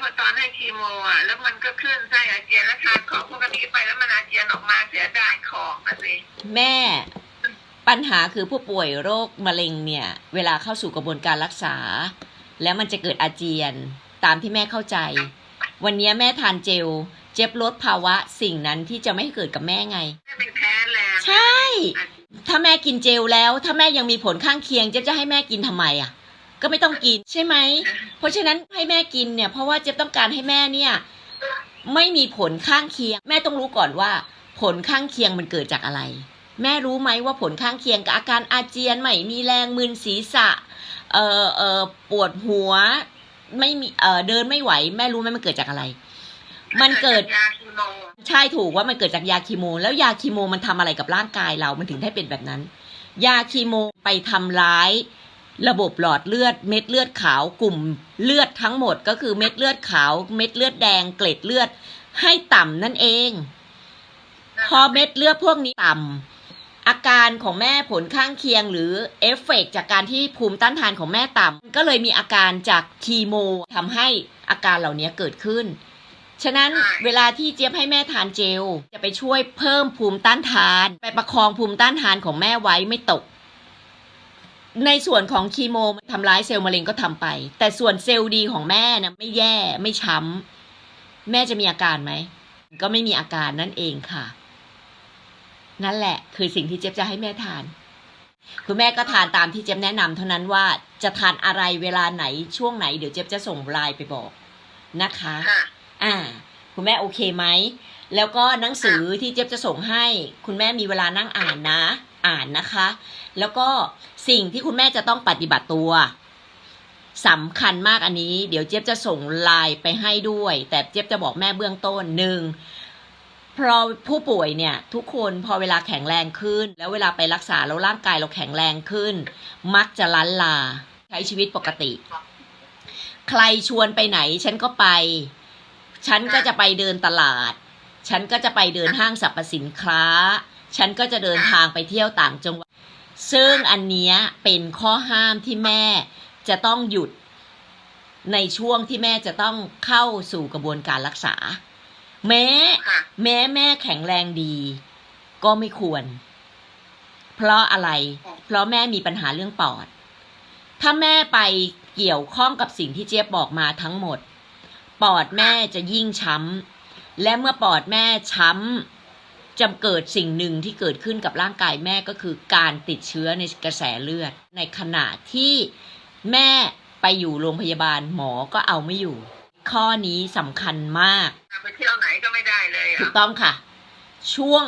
พอตอนให้คีโมอะ แล้วมันก็ขึ้นไส้อาเจียนแล้วทานของพวกนี้ไปแล้วมันอาเจียนออกมาเสียดายของนะสิแม่ ปัญหาคือผู้ป่วยโรคมะเร็งเนี่ย เวลาเข้าสู่กระบวนการรักษา แล้วมันจะเกิดอาเจียนตามที่แม่เข้าใจ วันนี้แม่ทานเจล เจ็บลดภาวะสิ่งนั้นที่จะไม่ให้เกิดกับแม่ไงไม่เป็นแพ้แรงใช่ ถ้าแม่กินเจลแล้ว ถ้าแม่ยังมีผลข้างเคียงเจ๊บจะให้แม่กินทำไมอะ ก็ไม่ต้องกินใช่ไหม เพราะฉะนั้นให้แม่กินเนี่ยเพราะว่าเจ๊บต้องการให้แม่เนี่ยไม่มีผลข้างเคียง แม่ต้องรู้ก่อนว่า ผลข้างเคียงมันเกิดจากอะไร แม่รู้ไหมว่าผลข้างเคียงกับอาการอาเจียนไม่มีแรงมึนศีรษะเอ่อเอ่อปวดหัวไม่มีเอ่อเดินไม่ไหว แม่รู้ไหมมันเกิดจากอะไร มันเกิด ยาคีโมใช่ถูกว่ามันเกิดจากยาคีโม แล้วยาคีโมมันทำอะไรกับร่างกายเรา มันถึงได้เป็นแบบนั้น ยาคีโมไปทำร้าย ระบบหลอดเลือดเม็ดเลือดขาวกลุ่มเลือดทั้งหมดก็คือเม็ดเลือดขาว เม็ดเลือดแดงเกล็ดเลือดให้ต่ำนั่นเอง พอเม็ดเลือดพวกนี้ต่ำอาการของแม่ผลข้างเคียงหรือเอฟเฟกต์จากการที่ภูมิต้านทานของแม่ต่ำก็เลยมีอาการจากคีโมทำให้อาการเหล่านี้เกิดขึ้น ฉะนั้นเวลาที่เจี๊ยบให้แม่ทานเจล จะไปช่วยเพิ่มภูมิต้านทาน ไปประคองภูมิต้านทานของแม่ไว้ไม่ตก ในส่วนของคีโมมันทำร้ายเซลล์มะเร็งก็ทำไป แต่ส่วนเซลล์ดีของแม่นะไม่แย่ไม่ช้ำแม่จะมีอาการไหม ก็ไม่มีอาการนั่นเองค่ะ นั่นแหละ คือสิ่งที่เจี๊ยบจะให้แม่ทานคือแม่ก็ทานตามที่เจี๊ยบแนะนำเท่านั้นว่าจะทานอะไรเวลาไหนช่วงไหนเดี๋ยวเจี๊ยบจะส่งไลน์ไปบอกนะคะค่ะอ่า คุณแม่โอเคไหม แล้วก็หนังสือที่เจี๊ยบจะส่งให้ คุณแม่มีเวลานั่งอ่านนะ อ่านนะคะ แล้วก็สิ่งที่คุณแม่จะต้องปฏิบัติตัวสำคัญมากอันนี้ เดี๋ยวเจี๊ยบจะส่งไลน์ไปให้ด้วย แต่เจี๊ยบจะบอกแม่เบื้องต้นหนึ่งเพราะผู้ป่วยเนี่ยทุกคนพอเวลาแข็งแรงขึ้น แล้วเวลาไปรักษาแล้วร่างกายเราแข็งแรงขึ้น มักจะล้านลาใช้ชีวิตปกติ ใครชวนไปไหน ฉันก็ไป ฉันก็จะไปเดินตลาด ฉันก็จะไปเดินห้างสรรพสินค้า ฉันก็จะเดินทางไปเที่ยวต่างจังหวัด ซึ่งอันเนี้ยเป็นข้อห้ามที่แม่จะต้องหยุดในช่วงที่แม่จะต้องเข้าสู่กระบวนการรักษา แม้ค่ะแม้แม่แข็งแรงดี ก็ไม่ควร เพราะอะไร เพราะแม่มีปัญหาเรื่องปอด ถ้าแม่ไปเกี่ยวข้องกับสิ่งที่เจี๊ยบบอกมาทั้งหมด ปอดแม่จะยิ่งช้ำและเมื่อปอดแม่ช้ำ จะเกิดสิ่งหนึ่งที่เกิดขึ้นกับร่างกายแม่ก็คือการติดเชื้อในกระแสเลือด ในขณะที่แม่ไปอยู่โรงพยาบาลหมอก็เอาไม่อยู่ ข้อนี้สำคัญมาก ไปเที่ยวไหนก็ไม่ได้เลยถูอะกต้องค่ะ ช่วง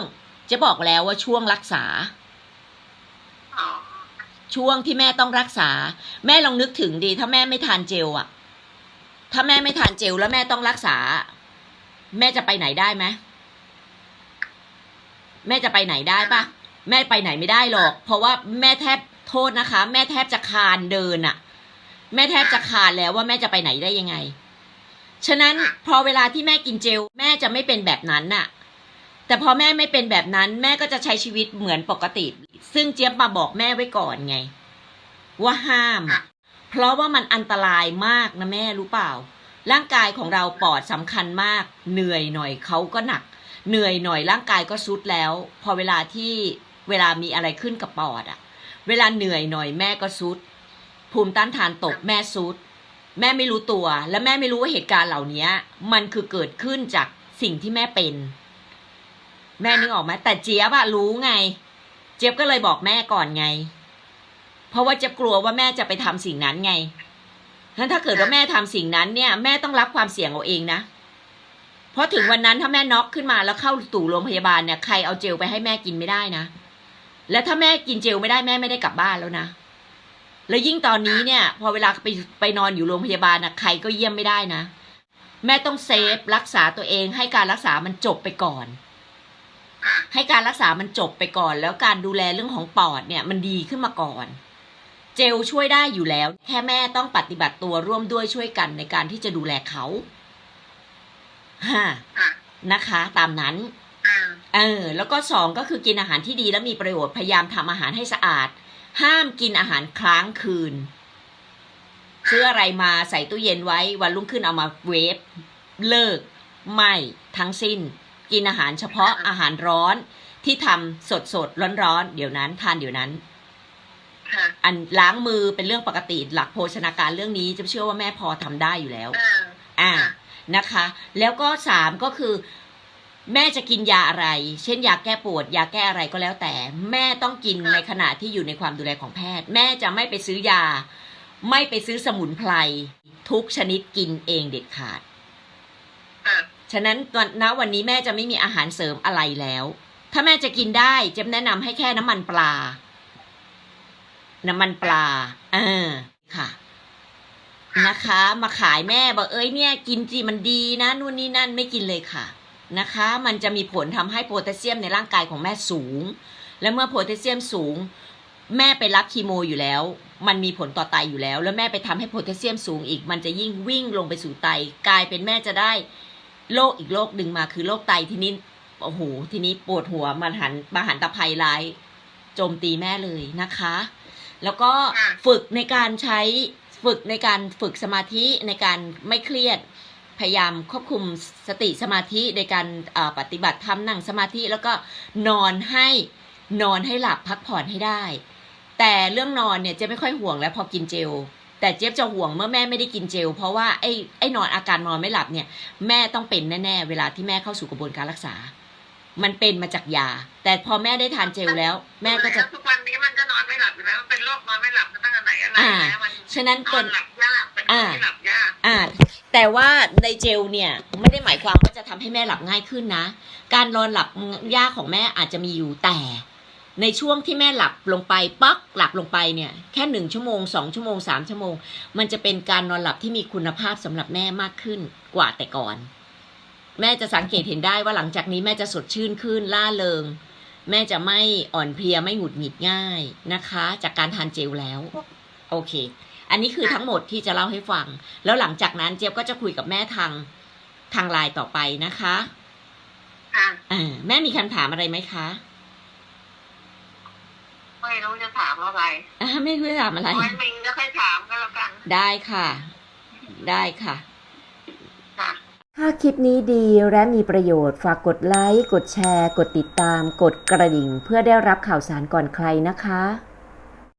จะบอกแล้วว่าช่วงรักษาอ๋อช่วงที่แม่ต้องรักษา แม่ลองนึกถึงดี ถ้าแม่ไม่ทานเจลอะถ้าแม่ไม่ทานเจลแล้วแม่ต้องรักษา แม่จะไปไหนได้ไหม แม่จะไปไหนได้ปะแม่ไปไหนไม่ได้หรอก เพราะว่าแม่แทบโทษนะคะ แม่แทบจะคานเดินอะแม่แทบจะคานแล้วว่าแม่จะไปไหนได้ยังไง ฉะนั้นพอเวลาที่แม่กินเจล แม่จะไม่เป็นแบบนั้นน่ะ แต่พอแม่ไม่เป็นแบบนั้น แม่ก็จะใช้ชีวิตเหมือนปกติ ซึ่งเจี๊ยบมาบอกแม่ไว้ก่อนไง ว่าห้าม เพราะว่ามันอันตรายมากนะแม่รู้เปล่า ร่างกายของเราปอดสำคัญมาก เหนื่อยหน่อยเขาก็หนัก เหนื่อยหน่อยร่างกายก็ซุดแล้ว พอเวลาที่เวลามีอะไรขึ้นกับปอดอะเวลาเหนื่อยหน่อยแม่ก็ซุด ภูมิต้านทานตกแม่ซุด แม่ไม่รู้ตัว และแม่ไม่รู้ว่าเหตุการณ์เหล่านี้มันคือเกิดขึ้นจากสิ่งที่แม่เป็น แม่นึกออกไหมแต่เจี๊ยบอะรู้ไง เจี๊ยบก็เลยบอกแม่ก่อนไง เพราะว่าเจี๊ยบกลัวว่าแม่จะไปทำสิ่งนั้นไง งั้นถ้าเกิดว่าแม่ทำสิ่งนั้นเนี่ย แม่ต้องรับความเสี่ยงเอาเองนะ เพราะถึงวันนั้นถ้าแม่น็อกขึ้นมาแล้วเข้าตู่โรงพยาบาลเนี่ยใครเอาเจลไปให้แม่กินไม่ได้นะ และถ้าแม่กินเจลไม่ได้แม่ไม่ได้กลับบ้านแล้วนะ แล้วยิ่งตอนนี้เนี่ย พอเวลาไปไปนอนอยู่โรงพยาบาลนะใครก็เยี่ยมไม่ได้นะ แม่ต้องเซฟรักษาตัวเองให้การรักษามันจบไปก่อนค่ะให้การรักษามันจบไปก่อน แล้วการดูแลเรื่องของปอดเนี่ย มันดีขึ้นมาก่อน เจลช่วยได้อยู่แล้ว แค่แม่ต้องปฏิบัติตัวร่วมด้วยช่วยกันในการที่จะดูแลเขาฮะค่ะนะคะ ตามนั้นอ่าเออ แล้วก็สองก็คือกินอาหารที่ดีและมีประโยชน์พยายามทำอาหารให้สะอาด ห้ามกินอาหารค้างคืนซื้ออะไรมาใส่ตู้เย็นไว้วันรุ่งขึ้นเอามาเวฟเลิก ไม่ทั้งสิ้น กินอาหารเฉพาะอาหารร้อนที่ทำสดสดร้อนร้อนๆเดี๋ยวนั้นทานเดี๋ยวนั้นค่ะ อันล้างมือเป็นเรื่องปกติหลักโภชนาการเรื่องนี้จะเชื่อว่าแม่พอทำได้อยู่แล้ว อ่าอ่าค่ะนะคะ แล้วก็สามก็คือ แม่จะกินยาอะไร เช่นยาแก้ปวด ยาแก้อะไรก็แล้วแต่ แม่ต้องกินในขณะที่อยู่ในความดูแลของแพทย์ แม่จะไม่ไปซื้อยา ไม่ไปซื้อสมุนไพรทุกชนิดกินเองเด็ดขาดค่ะฉะนั้นตอนณวันนี้แม่จะไม่มีอาหารเสริมอะไรแล้ว ถ้าแม่จะกินได้เจะแนะนำให้แค่น้ำมันปลา น้ำมันปลา เออค่ะ นะคะ มาขายแม่บอกเอ้ยเนี่ย กินจีมันดีนะนู่นนี่นั่นไม่กินเลยค่ะ นะคะ มันจะมีผลทำให้โพแทสเซียมในร่างกายของแม่สูง และเมื่อโพแทสเซียมสูง แม่ไปรับคีโมอยู่แล้ว มันมีผลต่อไตอยู่แล้ว แล้วแม่ไปทำให้โพแทสเซียมสูงอีก มันจะยิ่งวิ่งลงไปสู่ไต กลายเป็นแม่จะได้โรคอีกโรคหนึ่งมาคือโรคไตทีนี้โอ้โหทีนี้ปวดหัวมันหันมาหันตะไคร้ร้ายโจมตีแม่เลยนะคะ แล้วก็ค่ะฝึกในการใช้ฝึกในการฝึกสมาธิในการไม่เครียดพยายามควบคุมสติสมาธิในการเอ่อปฏิบัติธรรมนั่งสมาธิแล้วก็นอนให้นอนให้หลับพักผ่อนให้ได้ แต่เรื่องนอนเนี่ยเจ๊ไม่ค่อยห่วงแล้วพอกินเจล แต่เจ๊บจะห่วงเมื่อแม่ไม่ได้กินเจล เพราะว่าไอ้ไอ้นอนอาการนอนไม่หลับเนี่ยแม่ต้องเป็นแน่ๆเวลาที่แม่เข้าสู่กระบวนการรักษา มันเป็นมาจากยา แต่พอแม่ได้ทานเจลแล้ว แม่ก็จะ ทุกวันนี้มันก็นอนไม่หลับอยู่แล้วมันเป็นโรคนอนไม่หลับมาตั้งแต่ไหนอะไรอ่าแล้วมันฉะนั้นนอเป็นนหลับยากเป็นคนที่หลับยากอ่า แต่ว่าในเจลเนี่ยไม่ได้หมายความว่าจะทำให้แม่หลับง่ายขึ้นนะ การนอนหลับยากของแม่อาจจะมีอยู่แต่ ในช่วงที่แม่หลับลงไปป๊อกหลับลงไปเนี่ย แค่หนึ่งชั่วโมงสองชั่วโมงสามชั่วโมง มันจะเป็นการนอนหลับที่มีคุณภาพสำหรับแม่มากขึ้นกว่าแต่ก่อน แม่จะสังเกตเห็นได้ว่าหลังจากนี้แม่จะสดชื่นขึ้นล่าเริง แม่จะไม่อ่อนเพลียไม่หงุดหงิดง่ายนะคะ จากการทานเจลแล้ว โอเค อันนี้คือทั้งหมดที่จะเล่าให้ฟัง แล้วหลังจากนั้นเจี๊ยบก็จะคุยกับแม่ทางทางไลน์ต่อไปนะคะค่ะอ่าแม่มีคำถามอะไรไหมคะ ไม่รู้จะถามอะไรอ่าไม่รู้จะถามอะไรไว้มิงจะค่อยถามก็แล้วกัน ได้ค่ะ ได้ค่ะค่ะ ถ้าคลิปนี้ดีและมีประโยชน์ฝากกดไลค์ กดแชร์ กดติดตาม กดกระดิ่ง เพื่อได้รับข่าวสารก่อนใครนะคะ